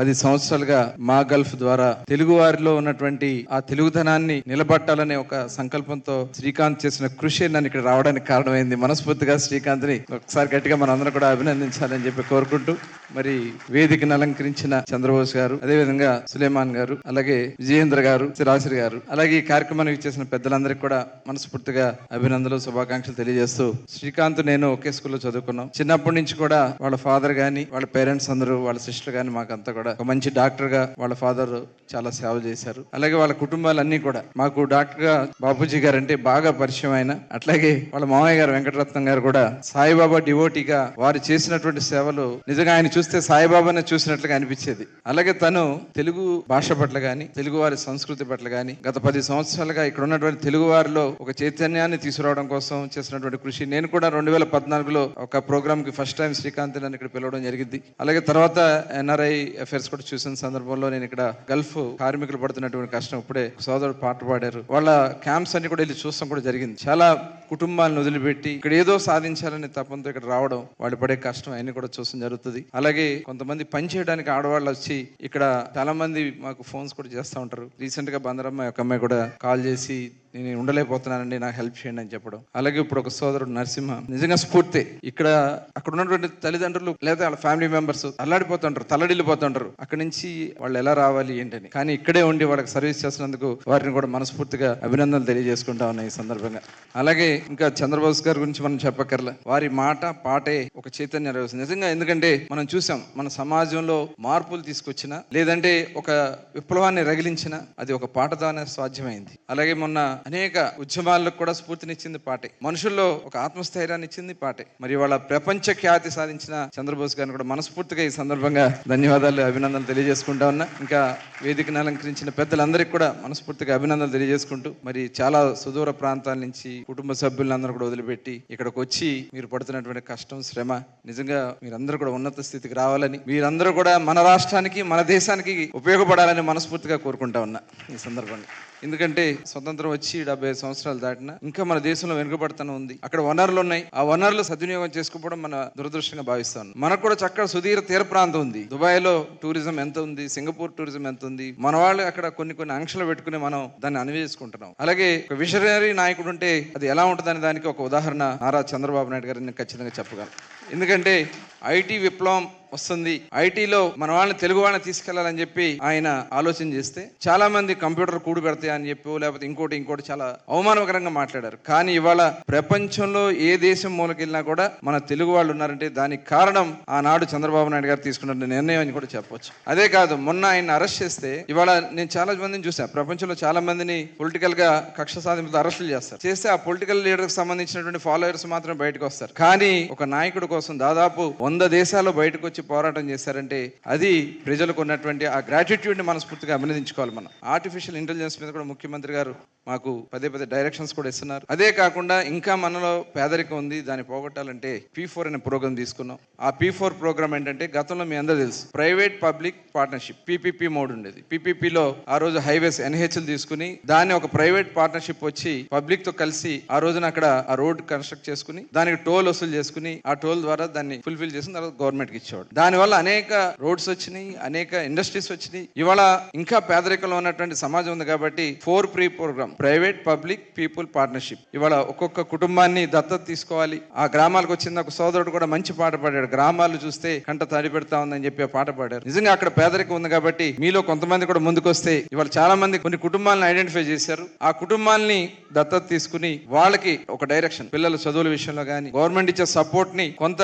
పది సంవత్సరాలుగా మా గల్ఫ్ ద్వారా తెలుగు వారిలో ఉన్నటువంటి ఆ తెలుగుతనాన్ని నిలబట్టాలనే ఒక సంకల్పంతో శ్రీకాంత్ చేసిన కృషి నన్ను ఇక్కడ రావడానికి కారణమైంది. మనస్ఫూర్తిగా శ్రీకాంత్ని ఒకసారి గట్టిగా మనందరం కూడా అభినందించాలని చెప్పి కోరుకుంటూ మరి వేదికను అలంకరించిన చంద్రబోస్ గారు అదేవిధంగా సులేమాన్ గారు అలాగే విజయేంద్ర గారు సిరాసిరి గారు అలాగే ఈ కార్యక్రమానికి చేసిన పెద్దలందరికీ కూడా మనస్ఫూర్తిగా అభినందనలు శుభాకాంక్షలు తెలియజేస్తూ శ్రీకాంత్ నేను ఒకే స్కూల్లో చదువుకున్నాం. చిన్నప్పటి నుంచి కూడా వాళ్ళ ఫాదర్ గాని వాళ్ళ పేరెంట్స్ అందరూ వాళ్ళ సిస్టర్ గాని మాకంతా కూడా ఒక మంచి డాక్టర్గా వాళ్ళ ఫాదర్ చాలా సేవ చేశారు. అలాగే వాళ్ళ కుటుంబాలన్నీ కూడా. మాకు డాక్టర్గా బాపూజీ గారు అంటే బాగా పరిచయం ఆయన. అట్లాగే వాళ్ళ మామయ్య గారు వెంకటరత్నం గారు కూడా సాయిబాబా డివోటీగా వారు చేసినటువంటి సేవలు నిజంగా ఆయన చూస్తే సాయిబాబానే చూసినట్లుగా అనిపించేది. అలాగే తను తెలుగు భాష పట్ల గాని తెలుగు వారి సంస్కృతి పట్ల గాని గత పది సంవత్సరాలుగా ఇక్కడ ఉన్నటువంటి తెలుగు వారిలో ఒక చైతన్యాన్ని తీసుకురావడం కోసం చేసినటువంటి కృషి. నేను కూడా రెండు వేల పద్నాలుగులో ఒక ప్రోగ్రామ్కి ఫస్ట్ టైం శ్రీకాంత్ నన్ను ఇక్కడ పిలవడం జరిగింది. అలాగే తర్వాత ఎన్ఆర్ఐ అఫైర్స్ కూడా చూసిన సందర్భంలో నేను ఇక్కడ గల్ఫ్ కార్మికులు పడుతున్నటువంటి కష్టం ఇప్పుడే సోదరుడు పాట పాడారు. వాళ్ళ క్యాంప్స్ అన్ని కూడా వెళ్ళి చూస్తాం కూడా జరిగింది. చాలా కుటుంబాలను వదిలిపెట్టి ఇక్కడ ఏదో సాధించాలనే తపంతో ఇక్కడ రావడం వాళ్ళు పడే కష్టం అన్ని కూడా చూస్తాం జరుగుతుంది. అలాగే కొంతమంది పని చేయడానికి ఆడవాళ్ళు వచ్చి ఇక్కడ చాలా మంది మాకు ఫోన్స్ కూడా చేస్తూ ఉంటారు. రీసెంట్గా బందరమ్మ ఒక అమ్మాయి కూడా కాల్ చేసి నేను ఉండలేకపోతున్నానండి నాకు హెల్ప్ చేయండి అని చెప్పడం. అలాగే ఇప్పుడు ఒక సోదరుడు నరసింహ నిజంగా స్ఫూర్తి. ఇక్కడ అక్కడ ఉన్నటువంటి తల్లిదండ్రులు లేదా వాళ్ళ ఫ్యామిలీ మెంబర్స్ అల్లాడిపోతుంటారు తల్లడిల్లిపోతుంటారు. అక్కడ నుంచి వాళ్ళు ఎలా రావాలి ఏంటని. కానీ ఇక్కడే ఉండి వాళ్ళకి సర్వీస్ చేసినందుకు వారిని కూడా మనస్ఫూర్తిగా అభినందనలు తెలియజేసుకుంటా ఉన్నాయి ఈ సందర్భంగా. అలాగే ఇంకా చంద్రబాబు గారి గురించి మనం చెప్పక్కర్లే. వారి మాట పాటే ఒక చైతన్య నిజంగా ఎందుకంటే మనం చూసాం మన సమాజంలో మార్పులు తీసుకొచ్చిన లేదంటే ఒక విప్లవాన్ని రగిలించిన అది ఒక పాట పాటతోనే సాధ్యమైంది. అలాగే మొన్న అనేక ఉద్యమాలకు కూడా స్ఫూర్తినిచ్చింది పాటే. మనుషుల్లో ఒక ఆత్మస్థైర్యాన్ని ఇచ్చింది పాటే. మరి వాళ్ళ ప్రపంచ ఖ్యాతి సాధించిన చంద్రబోస్ గారిని కూడా మనస్ఫూర్తిగా ఈ సందర్భంగా ధన్యవాదాలు అభినందనలు తెలియజేసుకుంటా ఉన్నా. ఇంకా వేదికను అలంకరించిన పెద్దలందరికీ కూడా మనస్ఫూర్తిగా అభినందనలు తెలియజేసుకుంటూ మరి చాలా సుదూర ప్రాంతాల నుంచి కుటుంబ సభ్యులందరూ కూడా వదిలిపెట్టి ఇక్కడికి వచ్చి మీరు పడుతున్నటువంటి కష్టం శ్రమ నిజంగా మీరందరూ కూడా ఉన్నత స్థితికి రావాలని మీరందరూ కూడా మన రాష్ట్రానికి మన దేశానికి ఉపయోగపడాలని మనస్ఫూర్తిగా కోరుకుంటా ఉన్నా ఈ సందర్భంగా. ఎందుకంటే స్వతంత్రం వచ్చి డెబ్బై సంవత్సరాలు దాటినా ఇంకా మన దేశంలో వెనుకబడుతూనే ఉంది. అక్కడ వనరులు ఉన్నాయి. ఆ వనరులు సద్వినియోగం చేసుకోవడం మన దురదృష్టంగా భావిస్తాను. మనకు కూడా చక్కగా సుదీర తీర ప్రాంతం ఉంది. దుబాయ్లో టూరిజం ఎంత ఉంది? సింగపూర్ టూరిజం ఎంత ఉంది? మన వాళ్ళు అక్కడ కొన్ని కొన్ని ఆంక్షలు పెట్టుకుని మనం దాన్ని అన్వేసుకుంటున్నాం అలాగే ఒక విషనరీ నాయకుడు ఉంటే అది ఎలా ఉంటుందనే దానికి ఒక ఉదాహరణ నారా చంద్రబాబు నాయుడు గారిని నేను ఖచ్చితంగా చెప్పగలను. ఎందుకంటే ఐటీ విప్లవం వస్తుంది. ఐటీలో మన వాళ్ళని తెలుగు వాళ్ళని తీసుకెళ్ళాలని చెప్పి ఆయన ఆలోచన చేస్తే చాలా మంది కంప్యూటర్ కూడు పెడతాయి అని చెప్పి లేకపోతే ఇంకోటి ఇంకోటి చాలా అవమానకరంగా మాట్లాడారు. కానీ ఇవాళ ప్రపంచంలో ఏ దేశం మూలకెళ్ళినా కూడా మన తెలుగు వాళ్ళు ఉన్నారంటే దానికి కారణం ఆనాడు చంద్రబాబు నాయుడు గారు తీసుకున్న నిర్ణయం అని కూడా చెప్పొచ్చు. అదే కాదు మొన్న ఆయన అరెస్ట్ చేస్తే ఇవాళ నేను చాలా మందిని చూసాను ప్రపంచంలో చాలా మందిని పొలిటికల్గా కక్ష సాధింపుతో అరెస్టులు చేస్తారు. చేస్తే ఆ పొలిటికల్ లీడర్కి సంబంధించినటువంటి ఫాలోవర్స్ మాత్రం బయటకు వస్తారు. కానీ ఒక నాయకుడి కోసం దాదాపు వంద దేశాలు బయటకు వచ్చి పోరాటం చేశారంటే అది ప్రజలకు ఉన్నటువంటి ఆ గ్రాటిట్యూడ్ని మనస్ఫూర్తిగా అభినందించుకోవాలి మనం. ఆర్టిఫిషియల్ ఇంటెలిజెన్స్ మీద కూడా ముఖ్యమంత్రి గారు మాకు పదే పదే డైరెక్షన్స్ కూడా ఇస్తున్నారు. అదే కాకుండా ఇంకా మనలో పేదరికం ఉంది దాన్ని పోగొట్టాలంటే పీ ఫోర్ అనే ప్రోగ్రామ్ తీసుకున్నాం. ఆ పీ ఫోర్ ప్రోగ్రామ్ ఏంటంటే గతంలో మీ అందరూ తెలుసు private public partnership PPP mode ఉండేది. పీపీపీలో ఆ రోజు హైవేస్ ఎన్హెచ్లు తీసుకుని దాన్ని ఒక ప్రైవేట్ పార్ట్నర్షిప్ వచ్చి పబ్లిక్తో కలిసి ఆ రోజున అక్కడ ఆ రోడ్ కన్స్ట్రక్ట్ చేసుకుని దానికి టోల్ వసూలు చేసుకుని ఆ టోల్ ద్వారా దాన్ని ఫుల్ఫిల్ చేసిన తర్వాత గవర్నమెంట్కి ఇచ్చేవాడు. దానివల్ల అనేక రోడ్స్ వచ్చినాయి అనేక ఇండస్ట్రీస్ వచ్చినాయి. ఇవాళ ఇంకా పేదరికంలో ఉన్నటువంటి సమాజం ఉంది కాబట్టి four P program private public people partnership ఇవాళ ఒక్కొక్క కుటుంబాన్ని దత్తత తీసుకోవాలి. ఆ గ్రామాలకు వచ్చిన ఒక సోదరుడు కూడా మంచి పాట పాడాడు. గ్రామాలు చూస్తే కంట తడి పెడతా ఉందని చెప్పి ఆ పాట పాడారు. నిజంగా అక్కడ పేదరికం ఉంది కాబట్టి మీలో కొంతమంది కూడా ముందుకొస్తే ఇవాళ చాలా మంది కొన్ని కుటుంబాలను ఐడెంటిఫై చేశారు. ఆ కుటుంబాల్ని దత్తత తీసుకుని వాళ్ళకి ఒక డైరెక్షన్ పిల్లల చదువుల విషయంలో కానీ గవర్నమెంట్ ఇచ్చే సపోర్ట్ని కొంత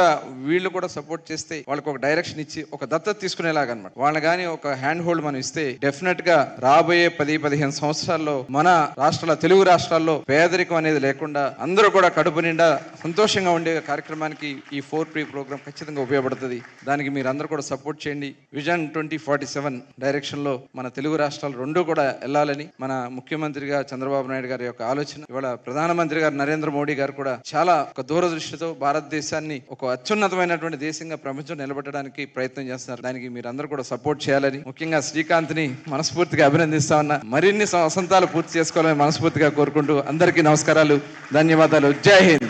వీళ్ళు కూడా సపోర్ట్ చేస్తే వాళ్ళకి ఒక డైరెక్షన్ ఇచ్చి ఒక దత్తత తీసుకునేలాగా అనమాట వాళ్ళని కానీ ఒక హ్యాండ్ హోల్డ్ మనం ఇస్తే డెఫినెట్గా రాబోయే పది పదిహేను సంవత్సరాల్లో మన రాష్ట్రాల తెలుగు రాష్ట్రాల్లో పేదరికం అనేది లేకుండా అందరూ కూడా కడుపు నిండా సంతోషంగా ఉండే కార్యక్రమానికి ఈ ఫోర్ ప్రీ ప్రోగ్రామ్ ఖచ్చితంగా ఉపయోగపడుతుంది. దానికి మీరు అందరూ కూడా సపోర్ట్ చేయండి. విజన్ ట్వంటీ ఫార్టీ సెవెన్ డైరెక్షన్లో మన తెలుగు రాష్ట్రాలు రెండు కూడా వెళ్ళాలని మన ముఖ్యమంత్రిగా చంద్రబాబు నాయుడు గారి యొక్క ఆలోచన. ఇవాళ ప్రధానమంత్రి గారు నరేంద్ర మోడీ గారు కూడా చాలా ఒక దూరదృష్టితో భారతదేశాన్ని ఒక అత్యున్నతమైనటువంటి దేశంగా ప్రపంచం నిలబెట్టడానికి ప్రయత్నం చేస్తున్నారు. దానికి మీరు అందరూ కూడా సపోర్ట్ చేయాలని ముఖ్యంగా శ్రీకాంత్ని మనస్ఫూర్తిగా అభినందిస్తా ఉన్నా. మరిన్ని వసంతాలు పూర్తి చేసుకోవాలని మనస్ఫూర్తిగా కోరుకుంటూ అందరికీ నమస్కారాలు ధన్యవాదాలు. జై హింద్.